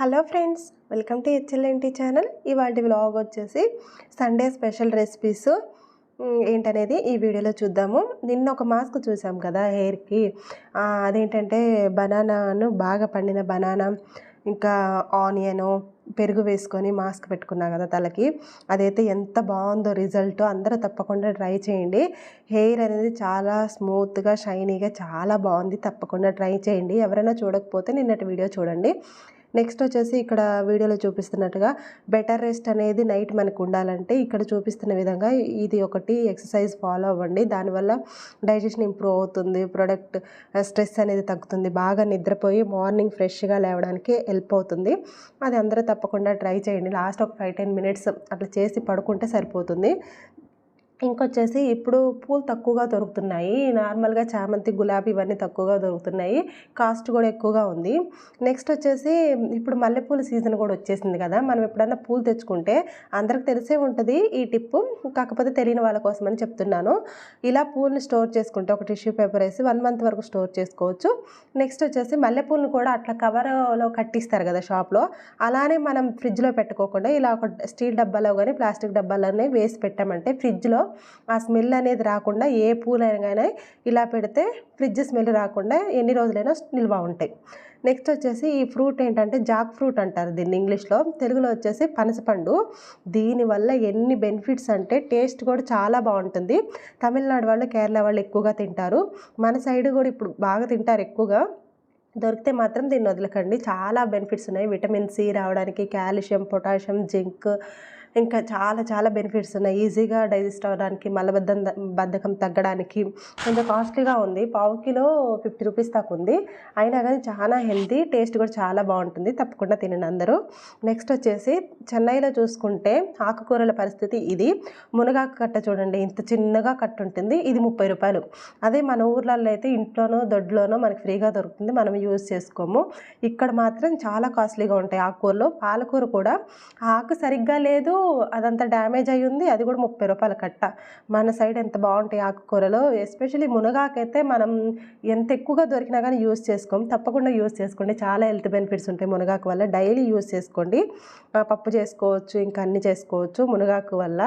Hello friends welcome to HLNT channel. ఇవాళ vlog వచ్చేసి Sunday special recipes. ఏంటనేది ఈ వీడియోలో చూద్దాము. నిన్న ఒక మాస్క్ చూసాం కదా హెయిర్కి. అదేంటంటే బనానాను బాగా పండిన బనానా ఇంకా ఆనియను పెరుగు వేసుకొని మాస్క్ పెట్టుకున్నా కదా తలకి. అదైతే ఎంత బాగుందో రిజల్ట్. అందరూ తప్పకుండా ట్రై చేయండి. హెయిర్ అనేది చాలా స్మూత్గా షైనీగా చాలా బాగుంది. తప్పకుండా ట్రై చేయండి. ఎవరైనా చూడకపోతే నిన్నటి వీడియో చూడండి. నెక్స్ట్ వచ్చేసి ఇక్కడ వీడియోలో చూపిస్తున్నట్టుగా బెటర్ రెస్ట్ అనేది నైట్ మనకు ఉండాలంటే ఇక్కడ చూపిస్తున్న విధంగా ఇది ఒకటి ఎక్సర్సైజ్ ఫాలో అవ్వండి. దానివల్ల డైజెషన్ ఇంప్రూవ్ అవుతుంది ప్రొడక్ట్ స్ట్రెస్ uh, అనేది తగ్గుతుంది బాగా నిద్రపోయి మార్నింగ్ ఫ్రెష్గా లేవడానికి హెల్ప్ అవుతుంది. అది అందరూ తప్పకుండా ట్రై చేయండి. లాస్ట్ ఒక ఫైవ్ టెన్ మినిట్స్ అట్లా చేసి పడుకుంటే సరిపోతుంది. ఇంకొచ్చేసి ఇప్పుడు పూలు తక్కువగా దొరుకుతున్నాయి. నార్మల్గా చామంతి గులాబీ ఇవన్నీ తక్కువగా దొరుకుతున్నాయి. కాస్ట్ కూడా ఎక్కువగా ఉంది. నెక్స్ట్ వచ్చేసి ఇప్పుడు మల్లెపూల సీజన్ కూడా వచ్చేసింది కదా. మనం ఎప్పుడన్నా పూలు తెచ్చుకుంటే అందరికి తెలిసే ఉంటుంది ఈ టిప్పు. కాకపోతే తెలియని వాళ్ళ కోసం అని చెప్తున్నాను. ఇలా పూలను స్టోర్ చేసుకుంటే ఒక టిష్యూ పేపర్ వేసి వన్ మంత్ వరకు స్టోర్ చేసుకోవచ్చు. నెక్స్ట్ వచ్చేసి మల్లెపూలను కూడా అట్లా కవర్లో కట్టిస్తారు కదా షాప్లో. అలానే మనం ఫ్రిడ్జ్లో పెట్టుకోకుండా ఇలా ఒక స్టీల్ డబ్బాలో కానీ ప్లాస్టిక్ డబ్బాలోనే వేసి పెట్టామంటే ఫ్రిడ్జ్లో ఆ స్మెల్ అనేది రాకుండా ఏ పూలైనా కానీ ఇలా పెడితే ఫ్రిడ్జ్ స్మెల్ రాకుండా ఎన్ని రోజులైనా నిల్వ ఉంటాయి. నెక్స్ట్ వచ్చేసి ఈ ఫ్రూట్ ఏంటంటే జాక్ ఫ్రూట్ అంటారు దీన్ని ఇంగ్లీష్లో. తెలుగులో వచ్చేసి పనసపండు. దీనివల్ల ఎన్ని బెనిఫిట్స్ అంటే టేస్ట్ కూడా చాలా బాగుంటుంది. తమిళనాడు వాళ్ళు కేరళ వాళ్ళు ఎక్కువగా తింటారు. మన సైడ్ కూడా ఇప్పుడు బాగా తింటారు ఎక్కువగా. దొరికితే మాత్రం దీన్ని వదలకండి. చాలా బెనిఫిట్స్ ఉన్నాయి. విటమిన్ సి రావడానికి కాల్షియం పొటాషియం జింక్ ఇంకా చాలా చాలా బెనిఫిట్స్ ఉన్నాయి. ఈజీగా డైజెస్ట్ అవ్వడానికి మలబద్ధం బద్ధకం తగ్గడానికి కొంచెం కాస్ట్లీగా ఉంది. పావు కిలో ఫిఫ్టీ రూపీస్ దాకా ఉంది. అయినా కానీ చాలా హెల్తీ టేస్ట్ కూడా చాలా బాగుంటుంది. తప్పకుండా తినండి అందరూ. నెక్స్ట్ వచ్చేసి చెన్నైలో చూసుకుంటే ఆకుకూరల పరిస్థితి ఇది. మునగాకు కట్ట చూడండి ఇంత చిన్నగా కట్ట ఉంటుంది. ఇది ముప్పై రూపాయలు. అదే మన ఊర్లలో అయితే ఇంట్లోనో దొడ్లోనో మనకి ఫ్రీగా దొరుకుతుంది. మనం యూజ్ చేసుకోము. ఇక్కడ మాత్రం చాలా కాస్ట్లీగా ఉంటాయి ఆకుకూరలో. పాలకూర కూడా. ఆకు సరిగ్గా లేదు అదంతా డ్యామేజ్ అయ్యి ఉంది అది కూడా ముప్పై రూపాయల కట్ట. మన సైడ్ ఎంత బాగుంటాయి ఆకుకూరలు ఎస్పెషల్లీ మునగాకైతే మనం ఎంత ఎక్కువగా దొరికినా కానీ యూజ్ చేసుకోం. తప్పకుండా యూస్ చేసుకోండి. చాలా హెల్త్ బెనిఫిట్స్ ఉంటాయి మునగాకు వల్ల. డైలీ యూజ్ చేసుకోండి. పప్పు చేసుకోవచ్చు ఇంకా అన్ని చేసుకోవచ్చు. మునగాకు వల్ల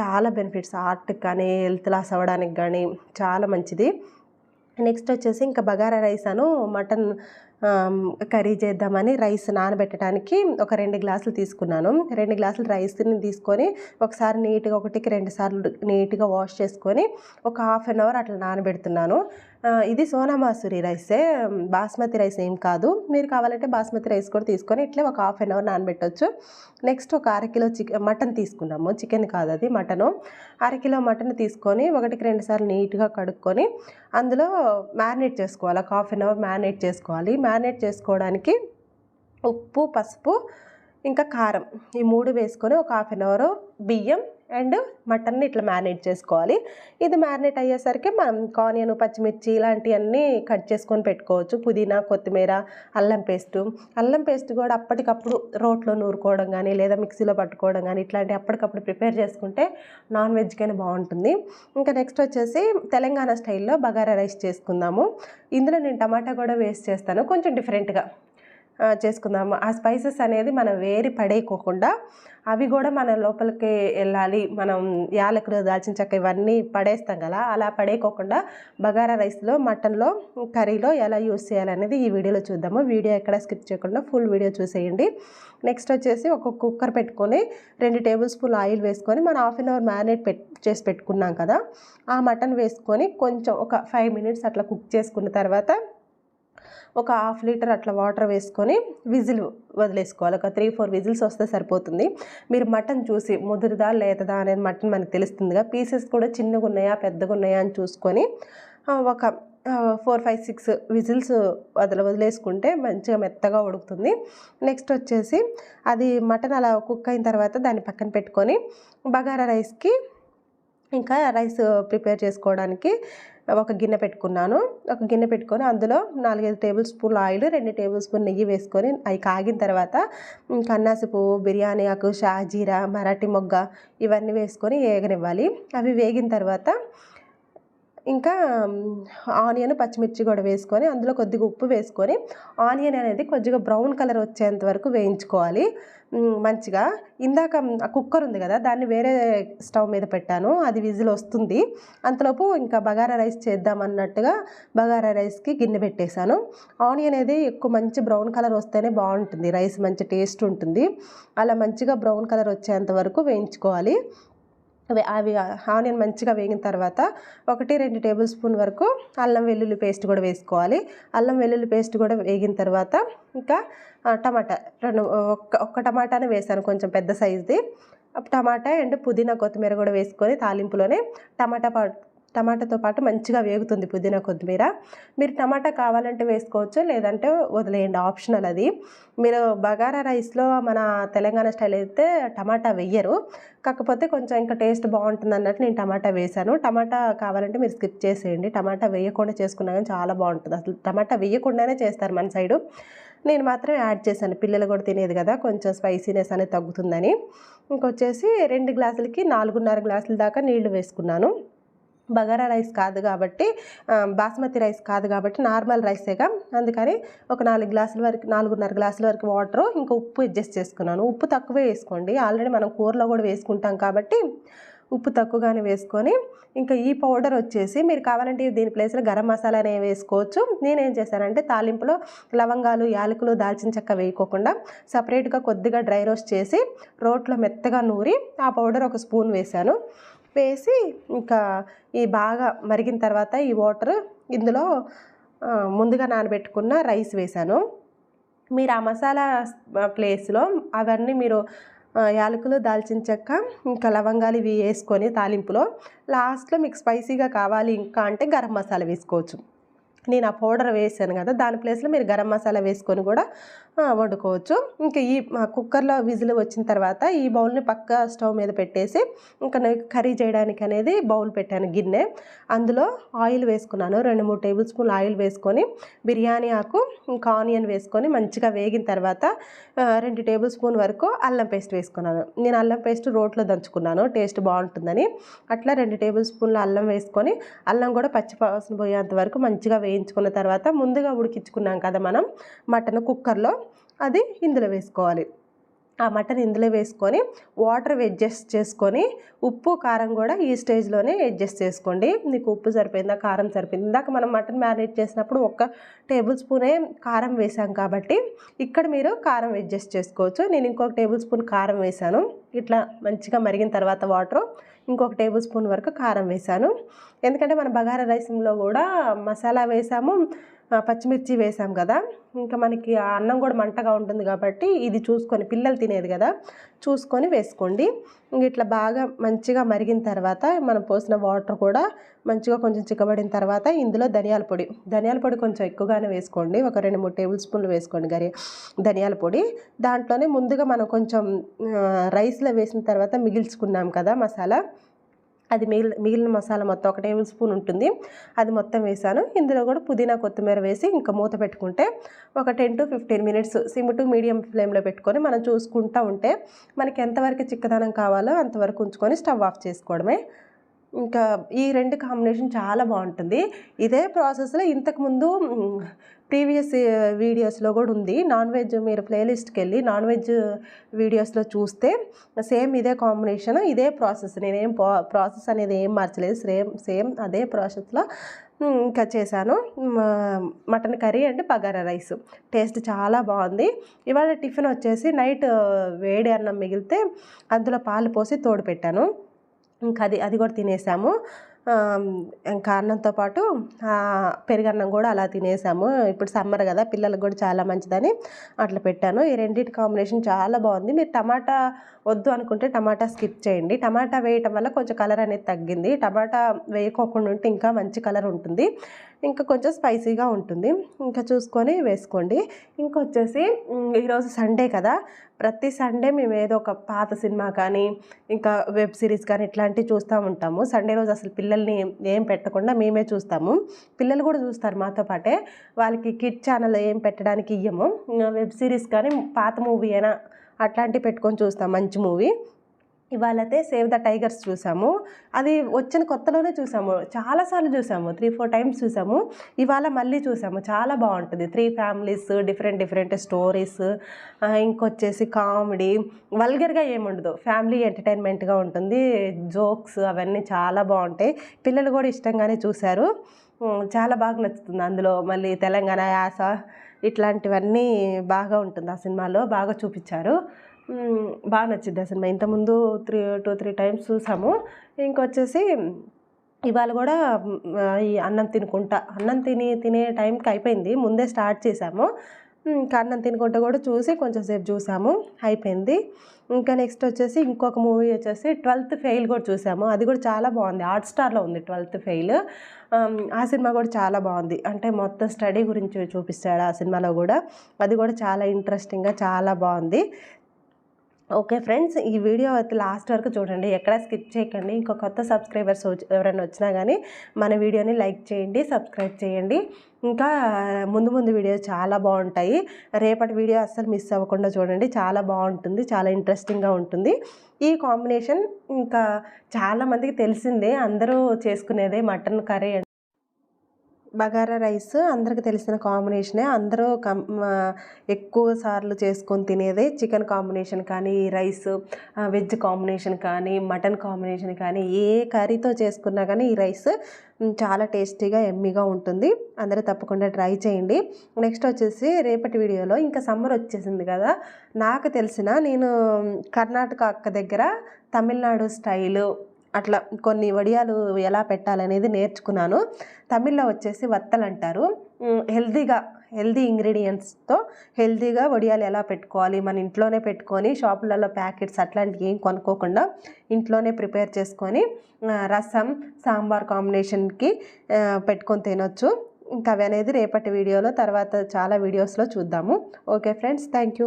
చాలా బెనిఫిట్స్. హార్ట్కి కానీ హెల్త్ లాస్ అవ్వడానికి కానీ చాలా మంచిది. నెక్స్ట్ వచ్చేసి ఇంకా బగారా రైస్ అను మటన్ కర్రీ చేద్దామని రైస్ నానబెట్టడానికి ఒక రెండు గ్లాసులు తీసుకున్నాను. రెండు గ్లాసులు రైస్ని తీసుకొని ఒకసారి నీట్గా ఒకటికి రెండు సార్లు నీట్గా వాష్ చేసుకొని ఒక హాఫ్ అన్ అవర్ అట్లా నానబెడుతున్నాను. ఇది సోనామాసూరి రైసే. బాస్మతి రైస్ ఏం కాదు. మీరు కావాలంటే బాస్మతి రైస్ కూడా తీసుకొని ఇట్లే ఒక హాఫ్ అన్ అవర్ నానబెట్టవచ్చు నెక్స్ట్ ఒక అరకిలో చికెన్ మటన్ తీసుకున్నాము. చికెన్ కాదు అది మటను. అరకిలో మటన్ తీసుకొని ఒకటికి రెండు సార్లు నీట్గా కడుక్కొని అందులో మ్యారినేట్ చేసుకోవాలి. ఒక హాఫ్ అన్ అవర్ మ్యారినేట్ చేసుకోవాలి. మ్యారినేట్ చేసుకోవడానికి ఉప్పు పసుపు ఇంకా కారం ఈ మూడు వేసుకొని ఒక హాఫ్ అన్ అవర్ బియ్యం అండ్ మటన్ని ఇట్లా మ్యారినేట్ చేసుకోవాలి. ఇది మ్యారినేట్ అయ్యేసరికి మనం కానియన్ పచ్చిమిర్చి ఇలాంటివన్నీ కట్ చేసుకొని పెట్టుకోవచ్చు. పుదీనా కొత్తిమీర అల్లం పేస్టు. అల్లం పేస్ట్ కూడా అప్పటికప్పుడు రోట్లో నూరుకోవడం కానీ లేదా మిక్సీలో పట్టుకోవడం కానీ ఇట్లాంటి అప్పటికప్పుడు ప్రిపేర్ చేసుకుంటే నాన్ వెజ్కైనా బాగుంటుంది. ఇంకా నెక్స్ట్ వచ్చేసి తెలంగాణ స్టైల్లో బగారా రైస్ చేసుకుందాము. ఇందులో నేను టమాటా కూడా వేస్ట్ చేస్తాను. కొంచెం డిఫరెంట్గా. చేసుకుందాము. ఆ స్పైసెస్ అనేది మనం వేరి పడేయకోకుండా అవి కూడా మన లోపలికి వెళ్ళాలి. మనం యాలకులు దాల్చిన చెక్క ఇవన్నీ పడేస్తాం కదా అలా పడేయకోకుండా బగారా రైస్లో మటన్లో కర్రీలో ఎలా యూస్ చేయాలనేది ఈ వీడియోలో చూద్దాము. వీడియో ఎక్కడ స్కిప్ చేయకుండా ఫుల్ వీడియో చూసేయండి. నెక్స్ట్ వచ్చేసి ఒక కుక్కర్ పెట్టుకొని రెండు టేబుల్ స్పూన్ ఆయిల్ వేసుకొని మనం హాఫ్ అన్ అవర్ మ్యారినేట్ పెట్ చేసి పెట్టుకున్నాం కదా ఆ మటన్ వేసుకొని కొంచెం ఒక ఫైవ్ మినిట్స్ అట్లా కుక్ చేసుకున్న తర్వాత ఒక హాఫ్ లీటర్ అట్లా వాటర్ వేసుకొని విజిల్ వదిలేసుకోవాలి. ఒక త్రీ ఫోర్ విజిల్స్ వస్తే సరిపోతుంది. మీరు మటన్ చూసి ముదురుదా లేతదా అనేది మటన్ మనకు తెలుస్తుందిగా. పీసెస్ కూడా చిన్నగా ఉన్నాయా పెద్దగా ఉన్నాయా అని చూసుకొని ఒక ఫోర్ ఫైవ్ సిక్స్ విజిల్స్ వదిలి వదిలేసుకుంటే మంచిగా మెత్తగా ఉడుకుతుంది. నెక్స్ట్ వచ్చేసి అది మటన్ అలా కుక్ అయిన తర్వాత దాన్ని పక్కన పెట్టుకొని బగారా రైస్కి ఇంకా రైస్ ప్రిపేర్ చేసుకోవడానికి ఒక గిన్నె పెట్టుకున్నాను. ఒక గిన్నె పెట్టుకొని అందులో నాలుగైదు టేబుల్ స్పూన్ ఆయిల్ రెండు టేబుల్ స్పూన్ నెయ్యి వేసుకొని అవి కాగిన తర్వాత కన్నాసి పువ్వు బిర్యానీ ఆకు షాజీరా మరాఠీ మొగ్గ ఇవన్నీ వేసుకొని వేగనివ్వాలి. అవి వేగిన తర్వాత ఇంకా ఆనియన్ పచ్చిమిర్చి కూడా వేసుకొని అందులో కొద్దిగా ఉప్పు వేసుకొని ఆనియన్ అనేది కొద్దిగా బ్రౌన్ కలర్ వచ్చేంత వరకు వేయించుకోవాలి. మంచిగా. ఇందాక కుక్కర్ ఉంది కదా దాన్ని వేరే స్టవ్ మీద పెట్టాను. అది విజిల్ వస్తుంది. అంతలోపు ఇంకా బగారా రైస్ చేద్దాం అన్నట్టుగా బగారా రైస్కి గిన్నె పెట్టేశాను. ఆనియన్ అనేది ఎక్కువ మంచి బ్రౌన్ కలర్ వస్తేనే బాగుంటుంది. రైస్ మంచి టేస్ట్ ఉంటుంది. అలా మంచిగా బ్రౌన్ కలర్ వచ్చేంత వరకు వేయించుకోవాలి. అవి అవి ఆనియన్ మంచిగా వేగిన తర్వాత ఒకటి రెండు టేబుల్ స్పూన్ వరకు అల్లం వెల్లుల్లి పేస్ట్ కూడా వేసుకోవాలి. అల్లం వెల్లుల్లి పేస్ట్ కూడా వేగిన తర్వాత ఇంకా టమాటా రెండు ఒక్క ఒక్క టమాటానే వేసాను కొంచెం పెద్ద సైజుది. టమాటా అండ్ పుదీనా కొత్తిమీర కూడా వేసుకొని తాలింపులోనే టమాటా టమాటాతో పాటు మంచిగా వేగుతుంది పుదీనా కొత్తిమీర. మీరు టమాటా కావాలంటే వేసుకోవచ్చు లేదంటే వదిలేయండి. ఆప్షనల్ అది. మీరు బగారా రైస్లో మన తెలంగాణ స్టైల్ అయితే టమాటా వెయ్యరు కాకపోతే కొంచెం ఇంకా టేస్ట్ బాగుంటుంది అన్నట్టు నేను టమాటా వేశాను. టమాటా కావాలంటే మీరు స్కిప్ చేసేయండి. టమాటా వేయకుండా చేసుకున్నా కానీ చాలా బాగుంటుంది. అసలు టమాటా వేయకుండానే చేస్తారు మన సైడు. నేను మాత్రం యాడ్ చేశాను. పిల్లలు కూడా తినేది కదా కొంచెం స్పైసీనెస్ అనేది తగ్గుతుందని. ఇంకొచ్చేసి రెండు గ్లాసులకి నాలుగున్నర గ్లాసుల దాకా నీళ్ళు వేసుకున్నాను. బగారా రైస్ కాదు కాబట్టి బాస్మతి రైస్ కాదు కాబట్టి నార్మల్ రైసేగా అందుకని ఒక నాలుగు గ్లాసుల వరకు నాలుగున్నర గ్లాసుల వరకు వాటర్ ఇంకా ఉప్పు అడ్జస్ట్ చేసుకున్నాను. ఉప్పు తక్కువే వేసుకోండి. ఆల్రెడీ మనం కూరలో కూడా వేసుకుంటాం కాబట్టి ఉప్పు తక్కువగానే వేసుకొని ఇంకా ఈ పౌడర్ వచ్చేసి మీరు కావాలంటే దీని ప్లేస్లో గరం మసాలా అనేవి వేసుకోవచ్చు. నేనేం చేశానంటే తాలింపులో లవంగాలు యాలకులు దాల్చిన చెక్క వేయకోకుండా సపరేట్గా కొద్దిగా డ్రై రోస్ట్ చేసి రోట్లో మెత్తగా నూరి ఆ పౌడర్ ఒక స్పూన్ వేశాను. వేసి ఇంకా ఈ బాగా మరిగిన తర్వాత ఈ వాటర్ ఇందులో ముందుగా నానబెట్టుకున్న రైస్ వేశాను. మీరు ఆ మసాలా ప్లేస్లో అవన్నీ మీరు యాలకులు దాల్చిన చెక్క ఇంకా లవంగాలు ఇవి వేసుకొని తాలింపులో లాస్ట్లో మీకు స్పైసీగా కావాలి ఇంకా అంటే గరం మసాలా వేసుకోవచ్చు. నేను ఆ పౌడర్ వేసాను కదా దాని ప్లేస్లో మీరు గరం మసాలా వేసుకొని కూడా వండుకోవచ్చు. ఇంకా ఈ కుక్కర్లో విజిల్ వచ్చిన తర్వాత ఈ బౌల్ని పక్క స్టవ్ మీద పెట్టేసి ఇంకా నేను కర్రీ చేయడానికి అనేది బౌల్ పెట్టాను గిన్నె. అందులో ఆయిల్ వేసుకున్నాను. రెండు మూడు టేబుల్ స్పూన్ ఆయిల్ వేసుకొని బిర్యానీ ఆకు ఇంకా ఆనియన్ వేసుకొని మంచిగా వేగిన తర్వాత రెండు టేబుల్ స్పూన్ వరకు అల్లం పేస్ట్ వేసుకున్నాను. నేను అల్లం పేస్ట్ రోట్లో దంచుకున్నాను టేస్ట్ బాగుంటుందని. అట్లా రెండు టేబుల్ స్పూన్ల అల్లం వేసుకొని అల్లం కూడా పచ్చి పోయేంత వరకు మంచిగా వేయించుకున్న తర్వాత ముందుగా ఉడికించుకున్నాం కదా మనం మటన్ కుక్కర్లో. అది ఇందులో వేసుకోవాలి. ఆ మటన్ ఇందులో వేసుకొని వాటర్ అడ్జస్ట్ చేసుకొని ఉప్పు కారం కూడా ఈ స్టేజ్లోనే అడ్జస్ట్ చేసుకోండి. మీకు ఉప్పు సరిపోయిందా కారం సరిపోయింది? ఇందాక మనం మటన్ మ్యారినేట్ చేసినప్పుడు ఒక్క టేబుల్ స్పూనే కారం వేసాం కాబట్టి ఇక్కడ మీరు కారం అడ్జస్ట్ చేసుకోవచ్చు. నేను ఇంకొక టేబుల్ స్పూన్ కారం వేసాను. ఇట్లా మంచిగా మరిగిన తర్వాత వాటర్ ఇంకొక టేబుల్ స్పూన్ వరకు కారం వేసాను ఎందుకంటే మన బగారా రైస్లో కూడా మసాలా వేసాము. పచ్చిమిర్చి వేసాం కదా. ఇంకా మనకి ఆ అన్నం కూడా మంటగా ఉంటుంది కాబట్టి ఇది చూసుకొని పిల్లలు తినేది కదా చూసుకొని వేసుకోండి. ఇట్లా బాగా మంచిగా మరిగిన తర్వాత మనం పోసిన వాటర్ కూడా మంచిగా కొంచెం చిక్కబడిన తర్వాత ఇందులో ధనియాల పొడి ధనియాల పొడి కొంచెం ఎక్కువగానే వేసుకోండి. ఒక రెండు మూడు టేబుల్ స్పూన్లు వేసుకోండి గరి ధనియాల పొడి. దాంట్లోనే ముందుగా మనం కొంచెం రైస్లో వేసిన తర్వాత మిగిల్చుకున్నాం కదా మసాలా. అది మిగిలిన మిగిలిన మసాలా మొత్తం ఒక టేబుల్ స్పూన్ ఉంటుంది. అది మొత్తం వేసాను. ఇందులో కూడా పుదీనా కొత్తిమీర వేసి ఇంకా మూత పెట్టుకుంటే ఒక ten to fifteen minutes sim to medium ఫ్లేమ్లో పెట్టుకొని మనం చూసుకుంటూ ఉంటే మనకి ఎంతవరకు చిక్కదనం కావాలో అంతవరకు ఉంచుకొని స్టవ్ ఆఫ్ చేసుకోవడమే ఇంకా ఈ రెండు కాంబినేషన్ చాలా బాగుంటుంది. ఇదే ప్రాసెస్లో ఇంతకుముందు ప్రీవియస్ వీడియోస్లో కూడా ఉంది. నాన్ వెజ్ మీరు ప్లేలిస్ట్కి వెళ్ళి నాన్ వెజ్ వీడియోస్లో చూస్తే సేమ్ ఇదే కాంబినేషన్ ఇదే ప్రాసెస్ నేనేం ప్రాసెస్ అనేది ఏం మార్చలేదు. సేమ్ సేమ్ అదే ప్రాసెస్లో ఇంకా చేశాను. Mutton curry and bagara rice. Taste చాలా బాగుంది. ఇవాళ టిఫిన్ వచ్చేసి నైట్ వేడి అన్నం మిగిలితే అందులో పాలు పోసి తోడు పెట్టాను. ఇంకా అది అది కూడా తినేసాము. ఇంకా అన్నంతో పాటు పెరుగన్నం కూడా అలా తినేసాము. ఇప్పుడు సమ్మర్ కదా పిల్లలకు కూడా చాలా మంచిదని అట్లా పెట్టాను. ఈ రెండింటి కాంబినేషన్ చాలా బాగుంది. మీరు టమాటా వద్దు అనుకుంటే టమాటా స్కిప్ చేయండి. టమాటా వేయటం వల్ల కొంచెం కలర్ అనేది తగ్గింది. టమాటా వేయకోకుండా ఉంటే ఇంకా మంచి కలర్ ఉంటుంది. ఇంకా కొంచెం స్పైసీగా ఉంటుంది. ఇంకా చూసుకొని వేసుకోండి. ఇంకొచ్చేసి ఈరోజు సండే కదా ప్రతి సండే మేము ఏదో ఒక పాత సినిమా కానీ ఇంకా వెబ్ సిరీస్ కానీ ఇట్లాంటివి చూస్తూ ఉంటాము. సండే రోజు అసలు పిల్లలు పిల్లల్ని ఏం పెట్టకుండా మేమే చూస్తాము. పిల్లలు కూడా చూస్తారు మాతో పాటే. వాళ్ళకి కిడ్ ఛానల్ ఏం పెట్టడానికి ఇయ్యము. వెబ్ సిరీస్ కానీ పాత మూవీ అయినా అట్లాంటివి పెట్టుకొని చూస్తాం మంచి మూవీ. ఇవాళతే సేవ్ ద టైగర్స్ చూసాము. అది వచ్చిన కొత్తలోనే చూసాము. చాలాసార్లు చూసాము. త్రీ ఫోర్ టైమ్స్ చూసాము. ఇవాళ మళ్ళీ చూసాము. చాలా బాగుంటుంది. Three families different different stories ఇంకొచ్చేసి comedy. వల్గర్గా ఏముండదు. ఫ్యామిలీ ఎంటర్టైన్మెంట్గా ఉంటుంది. జోక్స్ అవన్నీ చాలా బాగుంటాయి. పిల్లలు కూడా ఇష్టంగానే చూశారు. చాలా బాగా నచ్చుతుంది. అందులో మళ్ళీ తెలంగాణ యాస ఇట్లాంటివన్నీ బాగా ఉంటుంది ఆ సినిమాలో. బాగా చూపించారు. బాగా నచ్చింది ఆ సినిమా. ఇంతకుముందు త్రీ టూ త్రీ టైమ్స్ చూసాము. ఇంకొచ్చేసి ఇవాళ కూడా ఈ అన్నం తినుకుంటా. అన్నం తిని తినే టైంకి అయిపోయింది. ముందే స్టార్ట్ చేసాము. ఇంకా అన్నం తినుకుంటా కూడా చూసి కొంచెం సేపు చూసాము. అయిపోయింది. ఇంకా నెక్స్ట్ వచ్చేసి ఇంకొక మూవీ వచ్చేసి ట్వెల్త్ ఫెయిల్ కూడా చూసాము. అది కూడా చాలా బాగుంది. హాట్ స్టార్లో ఉంది ట్వెల్త్ ఫెయిల్. ఆ సినిమా కూడా చాలా బాగుంది. అంటే మొత్తం స్టడీ గురించి చూపిస్తాడు ఆ సినిమాలో కూడా. అది కూడా చాలా ఇంట్రెస్టింగ్గా చాలా బాగుంది. ఓకే ఫ్రెండ్స్ ఈ వీడియో అయితే లాస్ట్ వరకు చూడండి. ఎక్కడ స్కిప్ చేయకండి. ఇంకో కొత్త సబ్స్క్రైబర్స్ వచ్చి- ఎవరైనా వచ్చినా కానీ మన వీడియోని లైక్ చేయండి సబ్స్క్రైబ్ చేయండి. ఇంకా ముందు ముందు వీడియో చాలా బాగుంటాయి. రేపటి వీడియో అస్సలు మిస్ అవ్వకుండా చూడండి. చాలా బాగుంటుంది చాలా ఇంట్రెస్టింగ్గా ఉంటుంది. ఈ కాంబినేషన్ ఇంకా చాలామందికి తెలిసిందే. అందరూ చేసుకునేదే మటన్ కర్రీ బగారా రైస్ అందరికి తెలిసిన కాంబినేషనే. అందరూ కం ఎక్కువ సార్లు చేసుకొని తినేదే చికెన్ కాంబినేషన్ కానీ రైస్ వెజ్ కాంబినేషన్ కానీ మటన్ కాంబినేషన్ కానీ ఏ కర్రీతో చేసుకున్నా కానీ ఈ రైస్ చాలా టేస్టీగా ఎమ్మీగా ఉంటుంది. అందరూ తప్పకుండా ట్రై చేయండి. నెక్స్ట్ వచ్చేసి రేపటి వీడియోలో ఇంకా సమ్మర్ వచ్చేసింది కదా. నాకు తెలిసిన నేను కర్ణాటక అక్క దగ్గర తమిళనాడు స్టైలు అట్లా కొన్ని వడియాలు ఎలా పెట్టాలనేది నేర్చుకున్నాను. తమిళ్ళో వచ్చేసి వత్తలు అంటారు. హెల్తీగా హెల్తీ ఇంగ్రీడియంట్స్తో హెల్తీగా వడియాలు ఎలా పెట్టుకోవాలి మన ఇంట్లోనే పెట్టుకొని షాపులలో ప్యాకెట్స్ అట్లాంటివి ఏం కొనుక్కోకుండా ఇంట్లోనే ప్రిపేర్ చేసుకొని రసం సాంబార్ కాంబినేషన్కి పెట్టుకొని తినొచ్చు. ఇంకా అవి అనేది రేపటి వీడియోలో తర్వాత చాలా వీడియోస్లో చూద్దాము. Okay friends thank you.